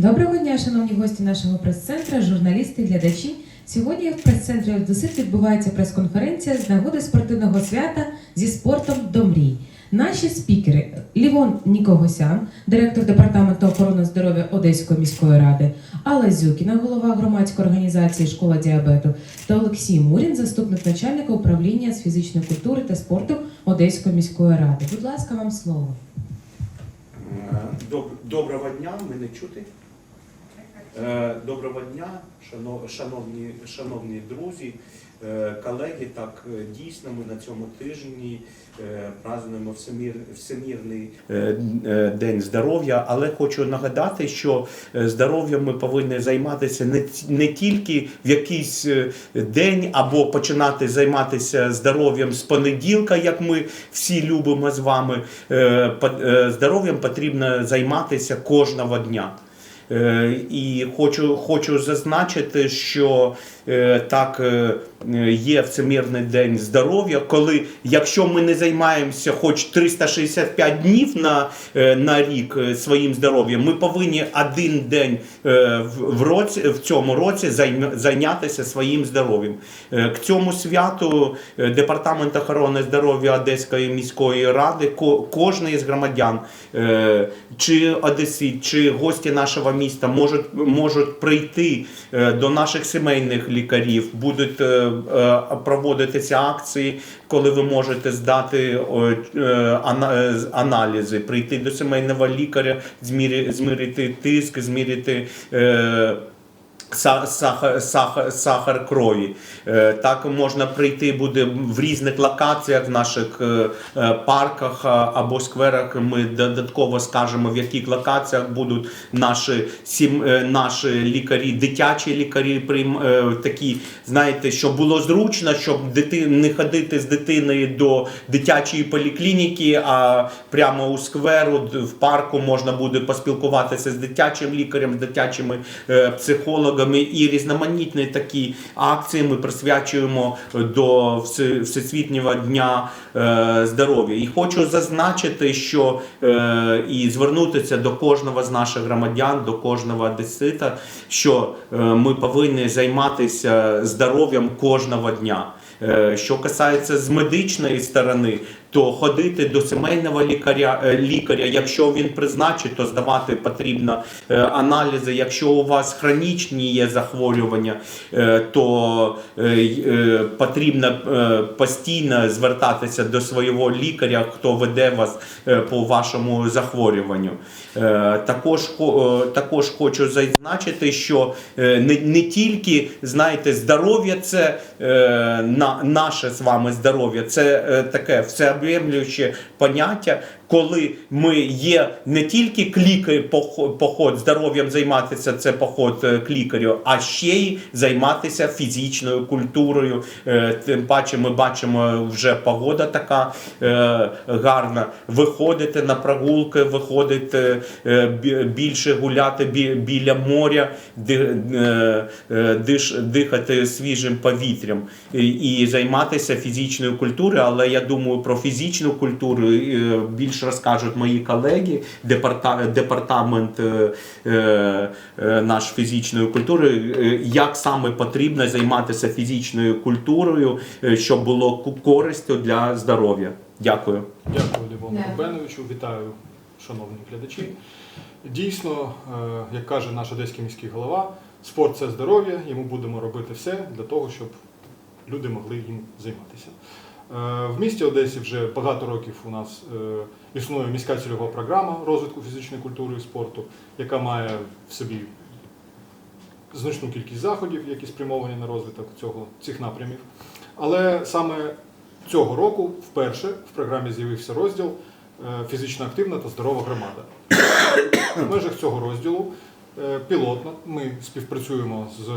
Доброго дня, шановні гості нашого прес-центру, журналісти, глядачі. Сьогодні в прес-центрі Одесит відбувається прес-конференція з нагоди спортивного свята зі спортом до мрій. Наші спікери Лівон Нікогосян, директор департаменту охорони здоров'я Одеської міської ради, Алла Зюкіна, голова громадської організації Школа діабету та Олексій Мурін, заступник начальника управління з фізичної культури та спорту Одеської міської ради. Будь ласка, вам слово. Е, Доброго дня, мене чути. Е, Доброго дня, шано- шановні, шановні друзі, е, колеги. Так, е, дійсно, ми на цьому тижні празднуємо Всемір, Всемірний день здоров'я, але хочу нагадати, що здоров'ям ми повинні займатися не, не тільки в якийсь день або починати займатися здоров'ям з понеділка, як ми всі любимо з вами. Здоров'ям потрібно займатися кожного дня. Е, І хочу, хочу зазначити, що так е, є Всемірний день здоров'я, коли якщо ми не займаємося хоч 365 днів на, е, на рік е, своїм здоров'ям, ми повинні один день е, в- році в цьому році зайнятися своїм здоров'ям. Е, К цьому святу е, департамент охорони здоров'я Одеської міської ради, кожен із громадян, е, чи одесит, чи гості нашого міста можуть, можуть прийти е, до наших сімейних лікарів, будуть е, е, проводитися акції, коли ви можете здати е, аналізи, прийти до сімейного лікаря, змірити тиск, змірити. Са- Сахар, сахар, сахар крові. Е, Так можна прийти буде в різних локаціях, в наших е, е, парках або скверах. Ми додатково скажемо, в яких локаціях будуть наші, сім, наші лікарі, дитячі лікарі, такі, знаєте, щоб було зручно, щоб дити, не ходити з дитиною до дитячої поліклініки, а прямо у скверу, в парку можна буде поспілкуватися з дитячим лікарем, з дитячими е, психологами і різноманітні такі акції ми присвячуємо до Всесвітнього дня е, здоров'я. І хочу зазначити, що е, і звернутися до кожного з наших громадян, до кожного одесита, що е, ми повинні займатися здоров'ям кожного дня. Що касається з медичної сторони, то ходити до сімейного лікаря, е, лікаря, якщо він призначить, то здавати потрібно е, аналізи. Якщо у вас хронічні є захворювання, е, то потрібно постійно звертатися до свого лікаря, хто веде вас по вашому захворюванню. Також, також хочу зазначити, що не, не тільки знаєте, здоров'я це на, наше з вами здоров'я, це таке всеоб'ємлююче поняття, коли ми є не тільки клікар, поход, здоров'ям займатися, це поход е, к лікарю, а ще й займатися фізичною культурою. Е, Тим паче ми бачимо вже погода така е, гарна. Виходити на прогулки, виходити е, більше гуляти біля моря, е, е, дихати свіжим повітрям і, займатися фізичною культурою. Але я думаю, про фізичну культуру е, більш розкажуть мої колеги, департа, департамент е, е, наш фізичної культури, е, як саме потрібно займатися фізичною культурою, е, щоб було користю для здоров'я. Дякую. Дякую, Лівону. Рубеновичу. Вітаю, шановні глядачі. Дійсно, е, як каже наш одеський міський голова, спорт це здоров'я, і ми будемо робити все для того, щоб люди могли їм займатися. Е, В місті Одесі вже багато років у нас е, існує міська цільова програма розвитку фізичної культури і спорту, яка має в собі значну кількість заходів, які спрямовані на розвиток цього, цих напрямів. Але саме цього року вперше в програмі з'явився розділ е, фізично активна та здорова громада. В межах цього розділу пілотно ми співпрацюємо з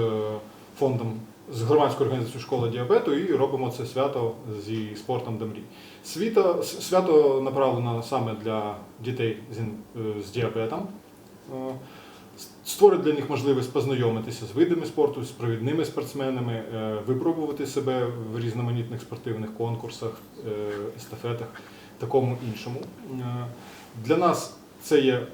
фондом з громадською організацією школа діабету і робимо це свято зі спортом до мрій. Світо, свято направлено саме для дітей з, е, з діабетом. Е, Створить для них можливість познайомитися з видами спорту, з провідними спортсменами, е, випробувати себе в різноманітних спортивних конкурсах, естафетах, такому іншому. Для нас це є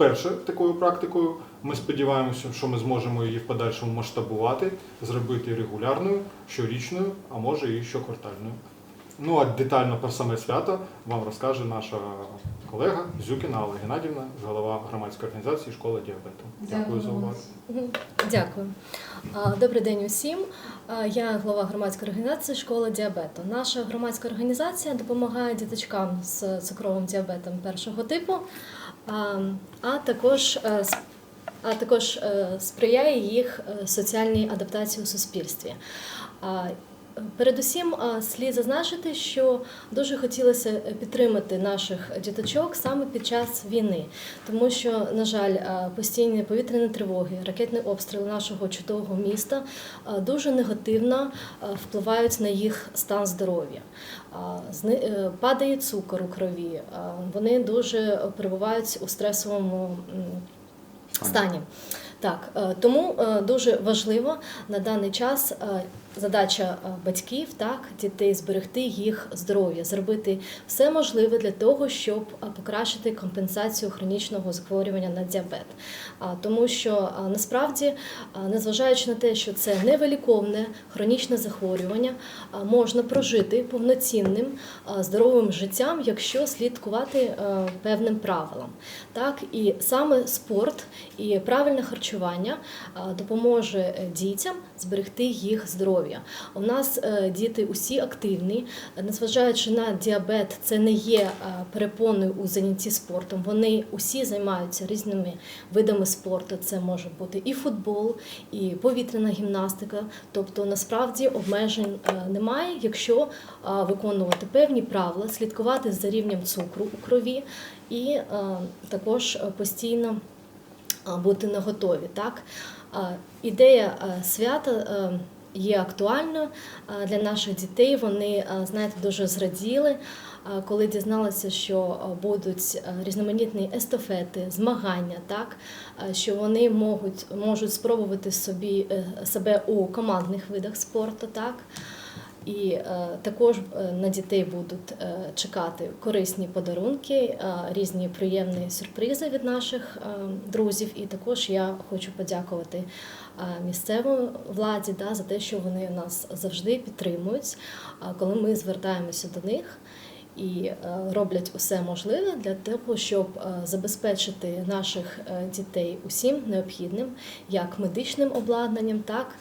вперше такою практикою. Ми сподіваємося, що ми зможемо її в подальшому масштабувати, зробити регулярною, щорічною, а може і щоквартальною. Ну а детально про саме свято вам розкаже наша колега Зюкіна Алла Геннадівна, голова громадської організації Школа діабету. Дякую за увагу. Дякую. Добрий день усім. Я голова громадської організації Школа діабету. Наша громадська організація допомагає діточкам з цукровим діабетом першого типу, а, також е, а також е, сприяє їх е, соціальній адаптації у суспільстві. Передусім слід зазначити, що дуже хотілося підтримати наших діточок саме під час війни, тому що, на жаль, постійні повітряні тривоги, ракетні обстріли нашого чудового міста дуже негативно впливають на їх стан здоров'я. Е, Падає цукор у крові, вони дуже перебувають у стресовому стані. Так, е, тому е, дуже важливо на даний час задача е, батьків, так, дітей зберегти їх здоров'я, зробити все можливе для того, щоб е, покращити компенсацію хронічного захворювання на діабет. Тому що е, насправді, незважаючи на те, що це невиліковне хронічне захворювання, можна прожити повноцінним здоровим життям, якщо слідкувати певним правилам. Так, і саме спорт і правильне харчування допоможе дітям зберегти їх здоров'я. У нас е, діти усі активні, незважаючи на діабет, це не є е, перепоною у занятті спортом. Вони усі займаються різними видами спорту. Це може бути і футбол, і повітряна гімнастика. Тобто, насправді обмежень е, немає, якщо виконувати певні правила, слідкувати за рівнем цукру у крові і також постійно бути наготові. Так? Ідея свята є актуальною е, для наших дітей. Вони, знаєте, дуже зраділи, коли дізналися, що будуть різноманітні естафети, змагання, так? що вони можуть, можуть спробувати собі, е, себе у командних видах спорту. Так? І е, також е, на дітей будуть е, чекати корисні подарунки, різні приємні сюрпризи від наших друзів. І також я хочу подякувати місцевій владі да, за те, що вони нас завжди підтримують, коли ми звертаємося до них. І е, роблять усе можливе для того, щоб е, забезпечити наших е, дітей усім необхідним, як медичним обладнанням, так,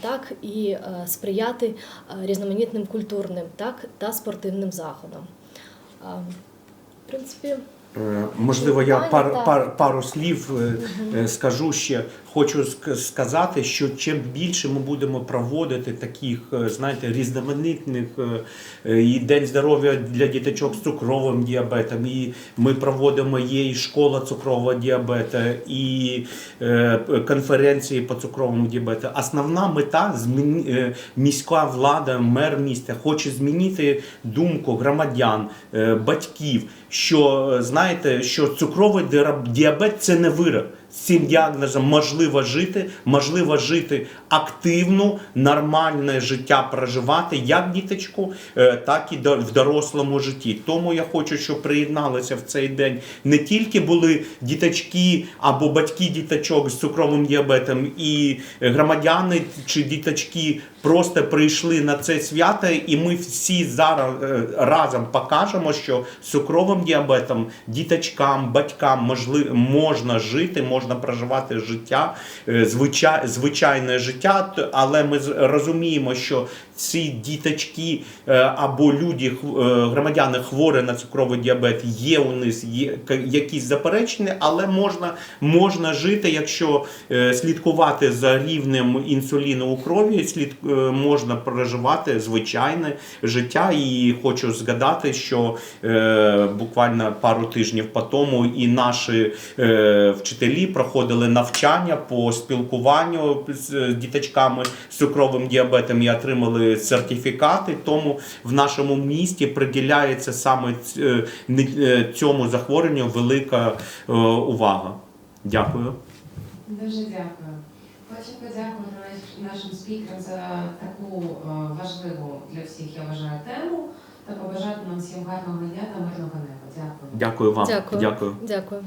так і сприяти різноманітним культурним так, та спортивним заходам. В принципі, Можливо, я пар, пар, пару слів е, е, скажу ще. Хочу сказати, що чим більше ми будемо проводити таких, е, знаєте, різноманітних е, е, і День здоров'я для діточок з цукровим діабетом, і ми проводимо є і школа цукрового діабету, і е, конференції по цукровому діабету. Основна мета е, міська влада, мер міста хоче змінити думку громадян, е, батьків, що е, знаєте, що цукровий діаб- діабет це не вирок. Цим діагнозом можливо жити, можливо жити активно, нормальне життя проживати як діточку, е, так і в дорослому житті. Тому я хочу, щоб приєдналися в цей день не тільки були діточки або батьки діточок з цукровим діабетом, і громадяни чи діточки просто прийшли на це свято, і ми всі зараз е, разом покажемо, що з цукровим діабетом діточкам, батькам можли, можна жити, можна проживати життя, е, звичай, звичайне життя, але ми розуміємо, що ці діточки е, або люди, е, громадяни хворі на цукровий діабет, є у них якісь заперечення, але можна, можна жити, якщо слідкувати за рівнем інсуліну у крові, слід, можна проживати звичайне життя. І хочу згадати, що буквально пару тижнів по тому і наші вчителі проходили навчання по спілкуванню з е, діточками з цукровим діабетом і отримали сертифікати. Тому в нашому місті приділяється саме е, е, цьому захворюванню велика увага. Дякую. Дуже дякую. Хочу подякувати нашим спікерам за таку важливу для всіх, я вважаю, тему та побажати нам всім гарного дня та мирного неба. Дякую. Дякую вам. Дякую. Дякую. дякую.